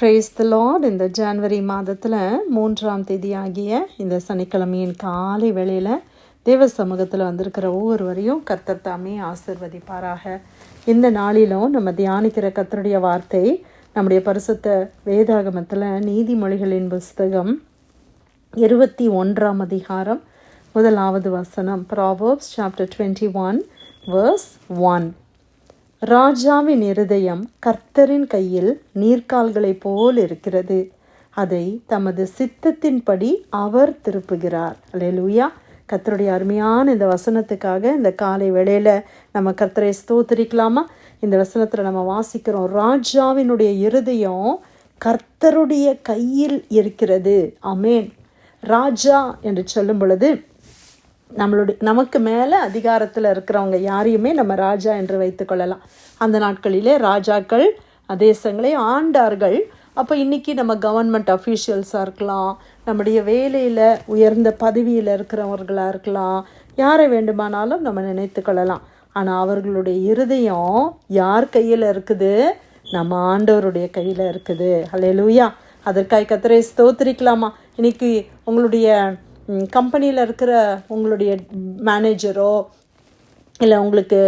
Prays the Lord இந்த January மாதத்தில் மூன்றாம் தேதி ஆகிய இந்த சனிக்கிழமையின் காலை வேளையில் தேவ சமூகத்தில் வந்திருக்கிற ஒவ்வொருவரையும் கர்த்தர் தாமே ஆசிர்வதிப்பாராக. இந்த நாளிலும் நம்ம தியானிக்கிற கர்த்தருடைய வார்த்தை நம்முடைய பரிசுத்த வேதாகமத்தில் நீதிமொழிகளின் புஸ்தகம் இருபத்தி ஒன்றாம் அதிகாரம் முதலாவது வசனம். Proverbs chapter twenty one verse one ராஜாவின் இருதயம் கர்த்தரின் கையில் நீர்க்கால்களைப் போல் இருக்கிறது. அதை தமது சித்தத்தின்படி அவர் திருப்புகிறார். அலையலூயா கர்த்தருடைய அருமையான இந்த வசனத்துக்காக இந்த காலை வேளையில் நம்ம கர்த்தரை ஸ்தோத்திரிக்கலாமா? இந்த வசனத்தில் நம்ம வாசிக்கிறோம் ராஜாவினுடைய இருதயம் கர்த்தருடைய கையில் இருக்கிறது. அமேன் ராஜா என்று சொல்லும் பொழுது நம்மளுடைய நமக்கு மேலே அதிகாரத்தில் இருக்கிறவங்க யாரையுமே நம்ம ராஜா என்று வைத்துக்கொள்ளலாம் அந்த நாட்களிலே ராஜாக்கள் தேசங்களை ஆண்டார்கள். அப்போ இன்றைக்கி நம்ம கவர்மெண்ட் அஃபீஷியல்ஸாக இருக்கலாம் நம்முடைய வேலையில் உயர்ந்த பதவியில் இருக்கிறவர்களாக இருக்கலாம் யாரை வேண்டுமானாலும் நம்ம நினைத்து கொள்ளலாம். ஆனால் அவர்களுடைய இருதயம் யார் கையில் இருக்குது? நம்ம ஆண்டவருடைய கையில் இருக்குது. ஹalleluya. அதற்காக கத்திரை ஸ்தோத்திரிக்கலாமா? இன்னைக்கு உங்களுடைய கம்பெனியில் இருக்கிற உங்களுடைய மேனேஜரோ இல்லை உங்களுக்கு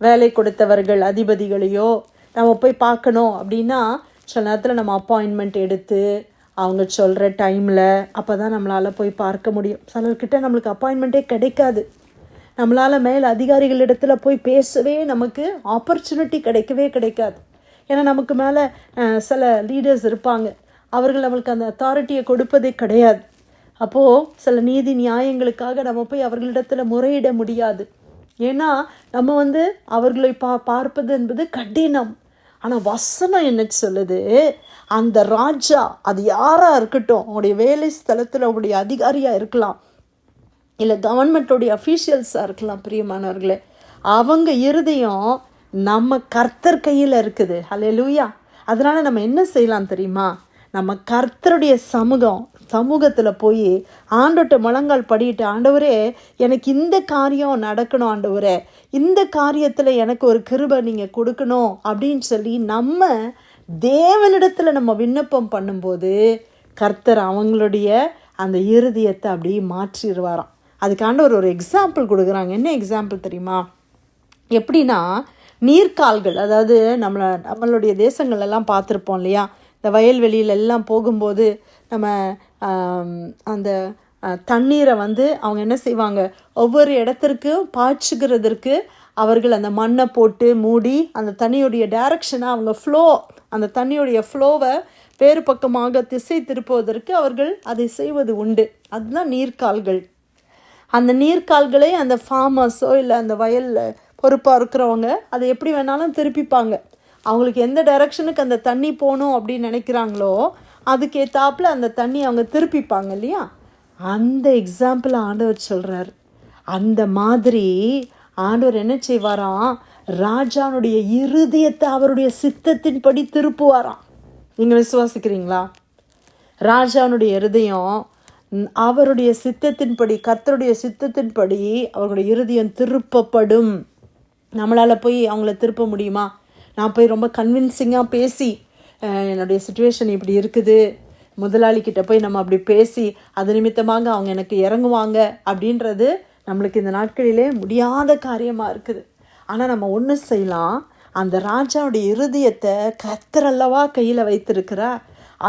வேலை கொடுத்தவர்கள் அதிபதிகளையோ நம்ம போய் பார்க்கணும் அப்படின்னா சில நேரத்தில் நம்ம அப்பாயின்மெண்ட் எடுத்து அவங்க சொல்கிற டைமில் அப்போ தான் நம்மளால் போய் பார்க்க முடியும். சிலர்கிட்ட நம்மளுக்கு அப்பாயின்மெண்ட்டே கிடைக்காது. நம்மளால் மேல் அதிகாரிகளிடத்தில் போய் பேசவே நமக்கு ஆப்பர்ச்சுனிட்டி கிடைக்கவே கிடைக்காது. ஏன்னா நமக்கு மேலே சில லீடர்ஸ் இருப்பாங்க. அவர்கள் நம்மளுக்கு அந்த அத்தாரிட்டியை கொடுப்பதே கிடையாது. அப்போது சில நீதி நியாயங்களுக்காக நம்ம போய் அவர்களிடத்தில் முறையிட முடியாது. ஏன்னா நம்ம வந்து அவர்களை பா பார்ப்பது என்பது கடினம். ஆனால் வசனம் என்ன சொல்லுது? அந்த ராஜா அது யாராக இருக்கட்டும் அவங்களுடைய வேலை ஸ்தலத்தில் அவங்களுடைய அதிகாரியாக இருக்கலாம். இல்லை கவர்மெண்ட்டுடைய அஃபீஷியல்ஸாக இருக்கலாம் பிரியமானவர்களே. அவங்க இருதயம் நம்ம கர்த்தர் கையில் இருக்குது. ஹலே லூயா அதனால் நம்ம என்ன செய்யலாம் தெரியுமா? நம்ம கர்த்தருடைய சமூகம் சமூகத்தில் போய் ஆண்டோட்ட முழங்கால் படிட்டு ஆண்டவரே எனக்கு இந்த காரியம் நடக்கணும் ஆண்டவரே. இந்த காரியத்தில் எனக்கு ஒரு கிருபை நீங்கள் கொடுக்கணும். அப்படின்னு சொல்லி நம்ம தேவனிடத்தில் நம்ம விண்ணப்பம் பண்ணும்போது கர்த்தர் அவங்களுடைய அந்த இருதயத்தை அப்படியே மாற்றிடுவாராம். அதுக்காண்ட ஒரு ஒரு எக்ஸாம்பிள் கொடுக்குறாங்க. என்ன எக்ஸாம்பிள் தெரியுமா? எப்படின்னா நீர்க்கால்கள் அதாவது நம்மளை நம்மளுடைய தேசங்கள்லாம் பார்த்துருப்போம் இல்லையா? இந்த வயல்வெளியில எல்லாம் போகும்போது நம்ம அந்த தண்ணீரை வந்து அவங்க என்ன செய்வாங்க? ஒவ்வொரு இடத்திற்கும் பாய்ச்சுகிறதற்கு அவர்கள் அந்த மண்ணை போட்டு மூடி அந்த தண்ணியுடைய டைரக்ஷனை அவங்க ஃப்ளோ அந்த தண்ணியுடைய ஃப்ளோவை வேறு பக்கமாக திசை திருப்புவதற்கு அவர்கள் அதை செய்வது உண்டு. அதுதான் நீர்க்கால்கள். அந்த நீர்க்கால்களை அந்த ஃபார்மர்ஸோ இல்லை அந்த வயலில் பொறுப்பாக இருக்கிறவங்க அதை எப்படி வேணாலும் திருப்பிப்பாங்க. அவங்களுக்கு எந்த டைரக்ஷனுக்கு அந்த தண்ணி போகணும் அப்படின்னு நினைக்கிறாங்களோ அதுக்கேற்றாப்புல அந்த தண்ணி அவங்க திருப்பிப்பாங்க இல்லையா? அந்த எக்ஸாம்பிள் ஆண்டவர் சொல்கிறார் அந்த மாதிரி ஆண்டவர் என்ன செய்வாராம்? ராஜானுடைய இருதயத்தை அவருடைய சித்தத்தின்படி திருப்புவாராம். நீங்கள் விசுவாசிக்கிறீங்களா? ராஜானுடைய இருதயம் அவருடைய சித்தத்தின்படி கர்த்தருடைய சித்தத்தின்படி அவருடைய இருதயம் திருப்பப்படும். நம்மளால் போய் அவங்கள திருப்ப முடியுமா? நான் போய் ரொம்ப கன்வின்சிங்காக பேசி என்னுடைய சுச்சுவேஷன் இப்படி இருக்குது. முதலாளிக்கிட்ட போய் நம்ம அப்படி பேசி அது நிமித்தமாக அவங்க எனக்கு இறங்குவாங்க அப்படின்றது நம்மளுக்கு இந்த நாட்களிலே முடியாத காரியமாக இருக்குது. ஆனால் நம்ம ஒன்று செய்யலாம். அந்த ராஜாவுடைய இருதயத்தை கத்தரல்லவா கையில் வைத்திருக்கிறார்.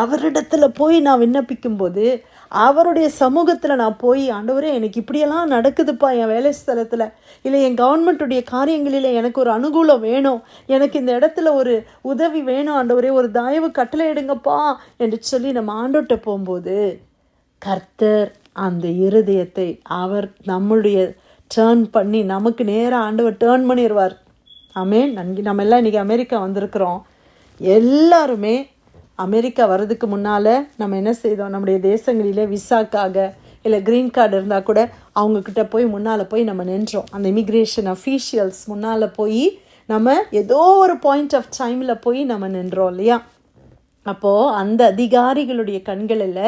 அவரிடத்துல போய் நான் விண்ணப்பிக்கும்போது அவருடைய சமூகத்தில் நான் போய் ஆண்டவரே எனக்கு இப்படியெல்லாம் நடக்குதுப்பா என் வேலை ஸ்தலத்தில். இல்லை என் கவர்மெண்ட்டுடைய காரியங்களில் எனக்கு ஒரு அனுகூலம் வேணும். எனக்கு இந்த இடத்துல ஒரு உதவி வேணும். ஆண்டவரே ஒரு தயவு கட்டளை எடுங்கப்பா என்று சொல்லி நம்ம ஆண்டோட்ட போகும்போது கர்த்தர் அந்த இருதயத்தை அவர் நம்முடைய டேர்ன் பண்ணி நமக்கு நேராக ஆண்டவர் டேர்ன் பண்ணிடுவார் ஆமே நன்கி நம்ம எல்லாம் இன்றைக்கி அமெரிக்கா வந்திருக்கிறோம். எல்லாருமே அமெரிக்கா வர்றதுக்கு முன்னால் நம்ம என்ன செய்தோம்? நம்முடைய தேசங்களிலே விசாக்காக இல்லை க்ரீன் கார்டு இருந்தால் கூட அவங்கக்கிட்ட போய் முன்னால் போய் நம்ம நின்றோம். அந்த இமிக்ரேஷன் அஃபீஷியல்ஸ் முன்னால் போய் நம்ம ஏதோ ஒரு பாயிண்ட் ஆஃப் டைமில் போய் நம்ம நின்றோம் இல்லையா? அப்போது அந்த அதிகாரிகளுடைய கண்களில்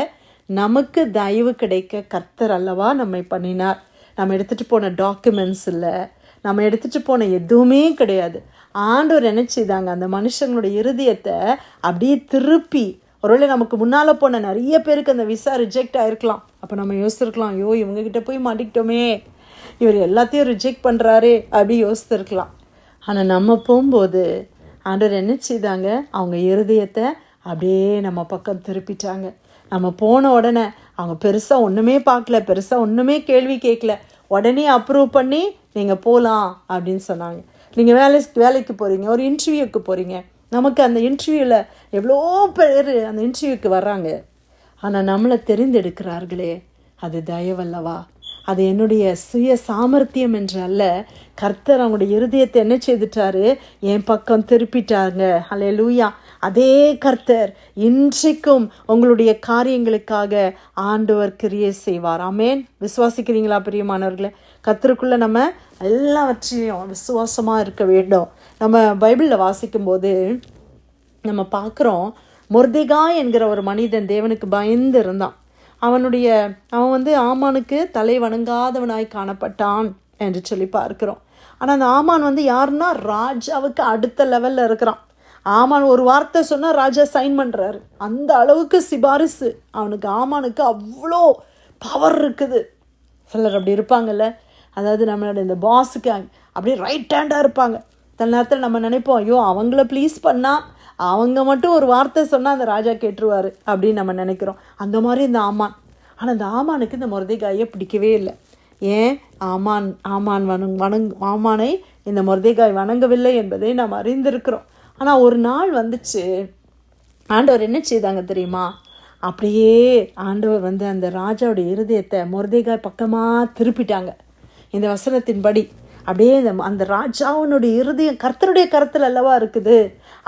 நமக்கு தயவு கிடைக்க கர்த்தர் அல்லவா நம்மை பண்ணினார். நம்ம எடுத்துகிட்டு போன டாக்குமெண்ட்ஸ் இல்லை நம்ம எடுத்துகிட்டு போன எதுவுமே கிடையாது. ஆண்டவர் நினச்சிதாங்க அந்த மனுஷங்களுடைய இருதயத்தை அப்படியே திருப்பி ஒருவேளை நமக்கு முன்னால் போன நிறைய பேருக்கு அந்த விசா ரிஜெக்ட் ஆயிருக்கலாம். அப்போ நம்ம யோசிச்சிருக்கலாம் ஐயோ இவங்ககிட்ட போய் மாட்டிக்கிட்டோமே. இவர் எல்லாத்தையும் ரிஜெக்ட் பண்ணுறாரே அப்படி யோசித்திருக்கலாம். ஆனால் நம்ம போகும்போது ஆண்டவர் என்ன செய்தாங்க? அவங்க இருதயத்தை அப்படியே நம்ம பக்கம் திருப்பிட்டாங்க. நம்ம போன உடனே அவங்க பெருசாக ஒன்றுமே பார்க்கல பெருசாக ஒன்றுமே கேள்வி கேட்கல. உடனே அப்ரூவ் பண்ணி நீங்கள் போகலாம் அப்படின்னு சொன்னாங்க. நீங்கள் வேலை வேலைக்கு போகிறீங்க ஒரு இன்டர்வியூக்கு போகிறீங்க நமக்கு அந்த இன்டர்வியூவில் எவ்வளோ பேர் அந்த இன்டர்வியூக்கு வர்றாங்க. ஆனால் நம்மளை தெரிந்தெடுக்கிறார்களே அது தயவல்லவா? அது என்னுடைய சுய சாமர்த்தியம் என்று அல்ல கர்த்தர் அவங்களுடைய இருதயத்தை என்ன செய்துட்டாரு? என் பக்கம் திருப்பிட்டாருங்க. அல்ல லூயா அதே கர்த்தர் இன்றைக்கும் உங்களுடைய காரியங்களுக்காக ஆண்டவர் கிரியை செய்வார். ஆமேன் விசுவாசிக்கிறீங்களா பிரியமானவர்களே? கர்த்தருக்குள்ளே நம்ம எல்லாவற்றையும் விசுவாசமாக இருக்க வேண்டும். நம்ம பைபிளில் வாசிக்கும்போது நம்ம பார்க்குறோம் முர்திகா என்கிற ஒரு மனிதன் தேவனுக்கு பயந்து இருந்தான். அவனுடைய அவன் வந்து ஆமானுக்கு தலை வணங்காதவனாய் காணப்பட்டான் என்று சொல்லி பார்க்கிறோம். ஆனால் அந்த ஆமான் வந்து யாருன்னா ராஜாவுக்கு அடுத்த லெவலில் இருக்கிறான். ஆமான் ஒரு வார்த்தை சொன்னால் ராஜா சைன் பண்ணுறாரு அந்த அளவுக்கு சிபாரிசு. அவனுக்கு ஆமானுக்கு அவ்வளோ பவர் இருக்குது. சிலர் அப்படி இருப்பாங்கல்ல. அதாவது நம்மளோட இந்த பாஸுக்கு அப்படியே ரைட் ஹேண்டாக இருப்பாங்க. சில நேரத்தில் நம்ம நினைப்போம் ஐயோ அவங்கள ப்ளீஸ் பண்ணால் அவங்க மட்டும் ஒரு வார்த்தை சொன்னால் அந்த ராஜா கேட்டுருவார் அப்படின்னு நம்ம நினைக்கிறோம். அந்த மாதிரி இந்த ஆமான். ஆனால் இந்த ஆமானுக்கு இந்த முருதைக்காயை பிடிக்கவே இல்லை. ஏன்? ஆமான் ஆமான் வணங் வணங் ஆமானை இந்த முருதைக்காய் வணங்கவில்லை என்பதை நாம் அறிந்திருக்கிறோம். ஆனால் ஒரு நாள் வந்துச்சு. ஆண்டவர் என்ன செய்தாங்க தெரியுமா? அப்படியே ஆண்டவர் வந்து அந்த ராஜாவுடைய இருதயத்தை முருதைகாய் பக்கமாக திருப்பிட்டாங்க. இந்த வசனத்தின்படி அப்படியே இந்த அந்த ராஜாவினுடைய இருதயம் கர்த்தருடைய கருத்தில் அல்லவா இருக்குது.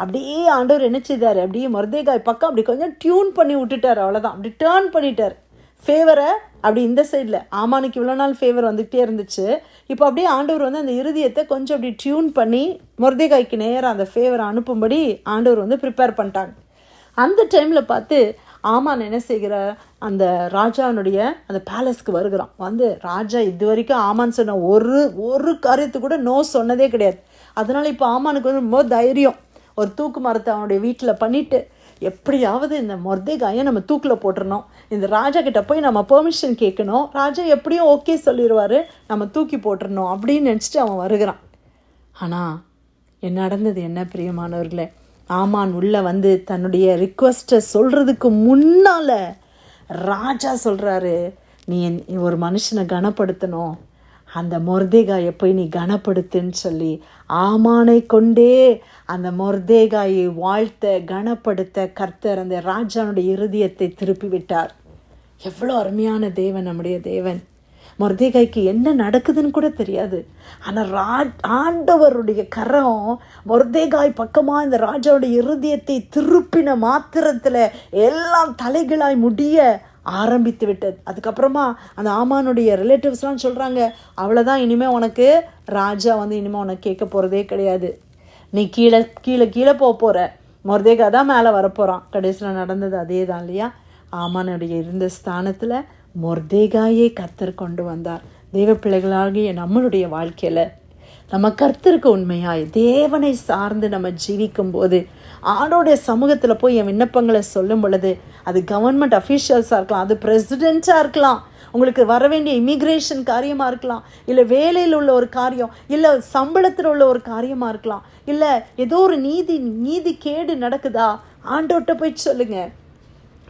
அப்படியே ஆண்டவர் என்ன செய்தார்? அப்படியே மருதேகாய் பக்கம் அப்படி கொஞ்சம் டியூன் பண்ணி விட்டுட்டார் அவ்வளோதான் அப்படி டேர்ன் பண்ணிட்டார். ஃபேவரை அப்படி இந்த சைடில் ஆமானுக்கு இவ்வளோ நாள் ஃபேவர் வந்துகிட்டே இருந்துச்சு. இப்போ அப்படியே ஆண்டவர் வந்து அந்த இருதயத்தை கொஞ்சம் அப்படி டியூன் பண்ணி முருதேகாய்க்கு நேராக அந்த ஃபேவரை அனுப்பும்படி ஆண்டவர் வந்து ப்ரிப்பேர் பண்ணிட்டாங்க. அந்த டைமில் பார்த்து ஆமான் என்ன செய்கிறார் அந்த ராஜாவினுடைய அந்த பேலஸ்க்கு வருகிறான். வந்து ராஜா இது வரைக்கும் ஆமான்னு சொன்ன ஒரு ஒரு காரியத்து கூட நோ சொன்னதே கிடையாது. அதனால் இப்போ ஆமானுக்கு வந்து ரொம்ப தைரியம். ஒரு தூக்கு மரத்தை அவனுடைய வீட்டில் பண்ணிவிட்டு எப்படியாவது இந்த மொர்தேகாயை நம்ம தூக்கில் போட்டுறணும். இந்த ராஜா கிட்ட போய் நம்ம பெர்மிஷன் கேட்கணும். ராஜா எப்படியும் ஓகே சொல்லிடுவார். நம்ம தூக்கி போட்டுறணும் அப்படின்னு நினச்சிட்டு அவன் வருகிறான். ஆனால் என்ன நடந்தது என்ன பிரியமானவர்களே? ஆமான் உள்ளே வந்து தன்னுடைய ரிக்வஸ்ட்டை சொல்கிறதுக்கு முன்னால் ராஜா சொல்கிறாரு நீ ஒரு மனுஷனை கனப்படுத்தணும். அந்த மொர்தேகாயை போய் நீ கனப்படுத்துன்னு சொல்லி ஆமானை கொண்டே அந்த மொர்தேகாயை வாழ்த்த கனப்படுத்த கர்த்தர் அந்த ராஜானுடைய இருதயத்தை திருப்பி விட்டார் எவ்வளோ அருமையான தேவன் நம்முடைய தேவன். மொர்தேகாய்க்கு என்ன நடக்குதுன்னு கூட தெரியாது. ஆனால் ரா ஆண்டவருடைய கரம் மொர்தேகாய் பக்கமாக இந்த ராஜாவுடைய இருதயத்தை திருப்பின மாத்திரத்தில் எல்லாம் தலைகளாய் முடிய ஆரம்பித்து விட்டது. அதுக்கப்புறமா அந்த ஆமானுடைய ரிலேட்டிவ்ஸ்லாம் சொல்கிறாங்க அவ்வளோதான் இனிமேல் உனக்கு ராஜா வந்து இனிமேல் உனக்கு கேட்க போகிறதே கிடையாது. நீ கீழே கீழே கீழே போக போகிற மொர்தேகா தான் மேலே வரப்போகிறான் கடைசியில் நடந்தது அதே தான் இல்லையா? ஆமானுடைய இருந்த ஸ்தானத்தில் மொர்தேகாயே கர்த்தர் கொண்டு வந்தார். தெய்வ பிள்ளைகளாகிய நம்மளுடைய வாழ்க்கையில் நம்ம கர்த்தருக்கு உண்மையாய் தேவனை சார்ந்து நம்ம ஜீவிக்கும் போது ஆண்டோடைய சமூகத்தில் போய் என் விண்ணப்பங்களை சொல்லும் பொழுது அது கவர்மெண்ட் அஃபீஷியல்ஸாக இருக்கலாம் அது பிரசிடெண்ட்டாக இருக்கலாம் உங்களுக்கு வர வேண்டிய இமிக்ரேஷன் காரியமாக இருக்கலாம் இல்லை வேலையில் உள்ள ஒரு காரியம் இல்லை சம்பளத்தில் உள்ள ஒரு காரியமாக இருக்கலாம் இல்லை ஏதோ ஒரு நீதி நீதி கேடு நடக்குதா? ஆண்டோட்ட போய் சொல்லுங்கள்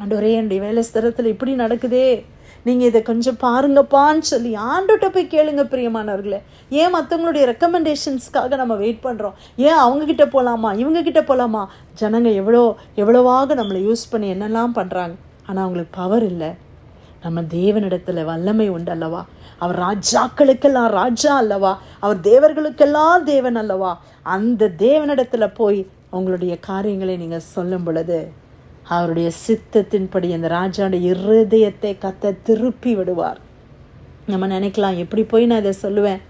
ஆண்டவரே என்னுடைய வேலை ஸ்தலத்தில் இப்படி நடக்குதே. நீங்கள் இதை கொஞ்சம் பாருங்கப்பான்னு சொல்லி ஆண்டுகிட்ட போய் கேளுங்க பிரியமானவர்களே. ஏன் மற்றவங்களுடைய ரெக்கமெண்டேஷன்ஸ்க்காக நம்ம வெயிட் பண்ணுறோம் ஏன் அவங்கக்கிட்ட போகலாமா இவங்கக்கிட்ட போகலாமா ஜனங்க எவ்வளோ எவ்வளோவாக நம்மளை யூஸ் பண்ணி என்னெல்லாம் பண்ணுறாங்க ஆனால் அவங்களுக்கு பவர் இல்லை. நம்ம தேவனிடத்தில் வல்லமை உண்டு அல்லவா? அவர் ராஜாக்களுக்கெல்லாம் ராஜா அல்லவா? அவர் தேவர்களுக்கெல்லாம் தேவன் அல்லவா? அந்த தேவனிடத்தில் போய் அவங்களுடைய காரியங்களை நீங்கள் சொல்லும் பொழுது அவருடைய சித்தத்தின்படி அந்த ராஜாவுடைய இருதயத்தை கத்த திருப்பி விடுவார். நம்ம நினைக்கலாம் எப்படி போய் நான் இதை சொல்லுவேன்?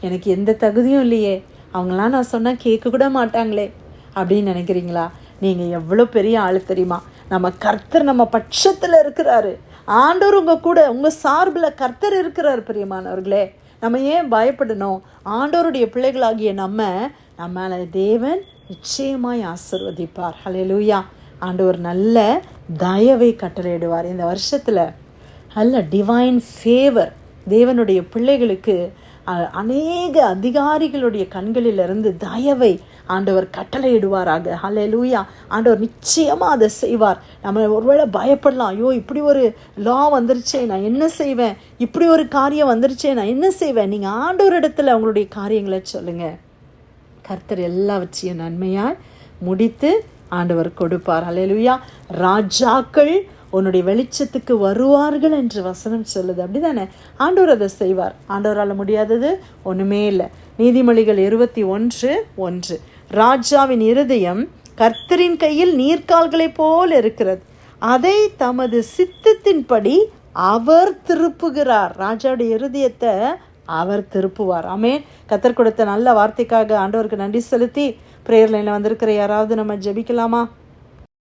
எனக்கு எந்த தகுதியும் இல்லையே. அவங்களாம் நான் சொன்னால் கேட்க கூட மாட்டாங்களே. அப்படின்னு நினைக்கிறீங்களா? நீங்கள் எவ்வளோ பெரிய ஆள் தெரியுமா? நம்ம கர்த்தர் நம்ம பட்சத்தில் இருக்கிறாரு. ஆண்டவர் உங்கள் கூட உங்கள் சார்பில் கர்த்தர் இருக்கிறார் பிரியமானவர்களே. நம்ம ஏன் பயப்படணும்? ஆண்டோருடைய பிள்ளைகளாகிய நம்ம நம்மளை தேவன் நிச்சயமாய் ஆசிர்வதிப்பார். ஹலே லூயா ஆண்டவர் நல்ல தயவை கட்டளையிடுவார். இந்த வருஷத்தில் நல்ல டிவைன் ஃபேவர் தேவனுடைய பிள்ளைகளுக்கு அநேக அதிகாரிகளுடைய கண்களிலிருந்து தயவை ஆண்டவர் கட்டளையிடுவாராக. லூயா ஆண்டவர் நிச்சயமாக அதை செய்வார். நம்ம ஒருவேளை பயப்படலாம். ஐயோ இப்படி ஒரு லா வந்துருச்சே நான் என்ன செய்வேன்? இப்படி ஒரு காரியம் வந்துருச்சே நான் என்ன செய்வேன்? நீங்கள் ஆண்டவரிடத்துல அவங்களுடைய காரியங்களை சொல்லுங்கள் கர்த்தர் எல்லாவற்றையும் நன்மையாய் முடித்து ஆண்டவர் கொடுப்பார். அலையலுயா ராஜாக்கள் உன்னுடைய வெளிச்சத்துக்கு வருவார்கள் என்று வசனம் சொல்லுது. அப்படிதானே? ஆண்டவர் அதை செய்வார். ஆண்டவரால் முடியாதது ஒன்றுமே இல்லை. நீதிமொழிகள் இருபத்தி ஒன்று ஒன்று. ராஜாவின் இருதயம் கர்த்தரின் கையில் நீர்க்கால்களைப் போல் இருக்கிறது. அதை தமது சித்தத்தின்படி அவர் திருப்புகிறார். ராஜாவுடைய இருதயத்தை அவர் திருப்புவார். ஆமென். கத்தர் கொடுத்த நல்ல வார்த்தைக்காக ஆண்டவருக்கு நன்றி செலுத்தி ப்ரேயர் லைனில் வந்திருக்கிற யாராவது நம்ம ஜெபிக்கலாமா?